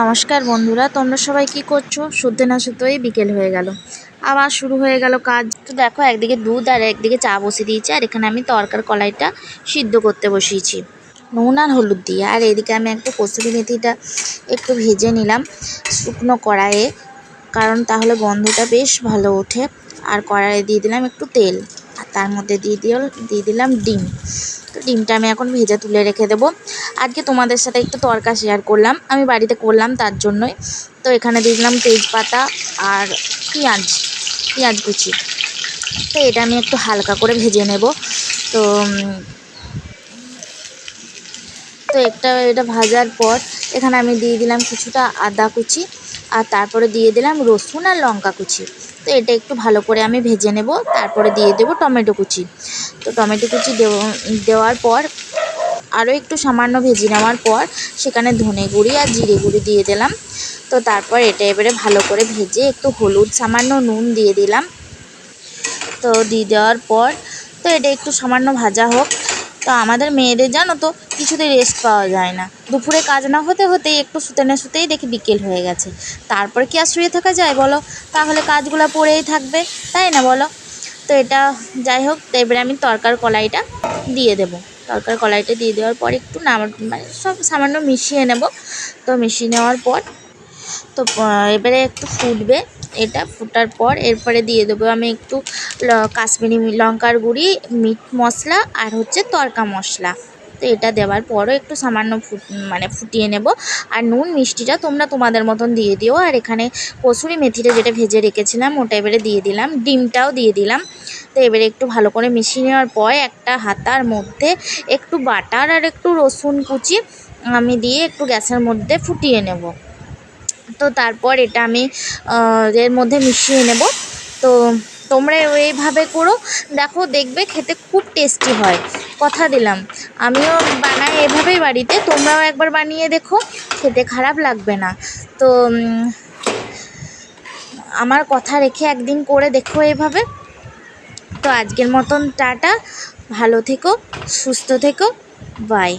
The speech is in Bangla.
নমস্কার বন্ধুরা, তোমরা সবাই কি করছ? শুদ্ধ না শুদ্ধই বিকেল হয়ে গেল। আবার শুরু হয়ে গেল কাজ। তো দেখো, একদিকে দুধ আর একদিকে চা বসিয়ে দিয়েছি, আর এখানে আমি তরকার কলাইটা সিদ্ধ করতে বসিয়েছি। নুন আর হলুদ দিয়ে। আর এদিকে আমি একটু কসুরি মেথিটা একটু ভেজে নিলাম শুকনো কড়াইয়ে, কারণ তাহলে গন্ধটা বেশ ভালো ওঠে। আর কড়াইয়ে দিয়ে দিলাম একটু তেল, আর তার মধ্যে দিয়ে দিও দিয়ে দিলাম ডিম। তো ডিমটা আমি এখন ভেজে তুলে রেখে দেবো। আজকে তোমাদের সাথে একটু তরকা শেয়ার করলাম। আমি বাড়িতে করলাম তার জন্যই। তো এখানে দিলাম তেজপাতা আর পেঁয়াজ পেঁয়াজ কুচি। তো এটা আমি একটু হালকা করে ভেজে নেব। তো তো একটা, এটা ভাজার পর এখানে আমি দিয়ে দিলাম কিছুটা আদা কুচি আর তারপরে দিয়ে দিলাম রসুন আর লঙ্কা কুচি। তো এটা একটু ভালো করে আমি ভেজে নেব। তারপরে দিয়ে দেবো টমেটো কুচি। তো টমেটো কুচি দেওয়া- দেওয়ার পর আরও একটু সামান্য ভেজে নেওয়ার পর সেখানে ধনে গুঁড়ি আর জিরে গুঁড়ি দিয়ে দিলাম। তো তারপর এটা এবারে ভালো করে ভেজে একটু হলুদ সামান্য নুন দিয়ে দিলাম। তো দিয়ে দেওয়ার পর তো এটা একটু সামান্য ভাজা হোক। তো আমাদের মেয়েদের জানো তো কিছুতেই রেস্ট পাওয়া যায় না। দুপুরে কাজ না হতে হতেই একটু শুতে না শুতেই দেখি বিকেল হয়ে গেছে। তারপর কি আর শুয়ে থাকা যায় বলো? তাহলে কাজগুলো পড়েই থাকবে, তাই না বলো? তো এটা যাই হোক এবারে আমি তরকার কলাইটা দিয়ে দেব। তরকার কলাইটা দিয়ে দেওয়ার পর একটু নাম মানে সব সামান্য মিশিয়ে নেব। তো মিশিয়ে নেওয়ার পর, তো এবারে একটু ফুটবে এটা। ফুটার পর এরপরে দিয়ে দেবো আমি একটু কাশ্মীরি লঙ্কার গুঁড়ি, মিট মশলা আর হচ্ছে তরকা মশলা। তো এটা দেওয়ার পরও একটু সামান্য ফুট মানে ফুটিয়ে নেব। আর নুন মিষ্টিটা তোমরা তোমাদের মতন দিয়ে দিও। আর এখানে কসুরি মেথিটা যেটা ভেজে রেখেছিলাম, ওটা এবারে দিয়ে দিলাম। ডিমটাও দিয়ে দিলাম। তো এবারে একটু ভালো করে মিশিয়ে নেওয়ার পর একটা হাতার মধ্যে একটু বাটার আর একটু রসুন কুচি আমি দিয়ে একটু গ্যাসের মধ্যে ফুটিয়ে নেব। তো তারপর এটা আমি এর মধ্যে মিশিয়ে নেব। তো তোমরা এইভাবে করো। দেখো, দেখবে খেতে খুব টেস্টি হয়। কথা দিলাম। আমিও বানাই এভাবেই বাড়িতে। তোমরাও একবার বানিয়ে দেখো। খেতে খারাপ লাগবে না। তো আমার কথা রেখে একদিন করে দেখো এভাবে তো আজকের মতন টাটা। ভালো থেকো, সুস্থ থেকো। বাই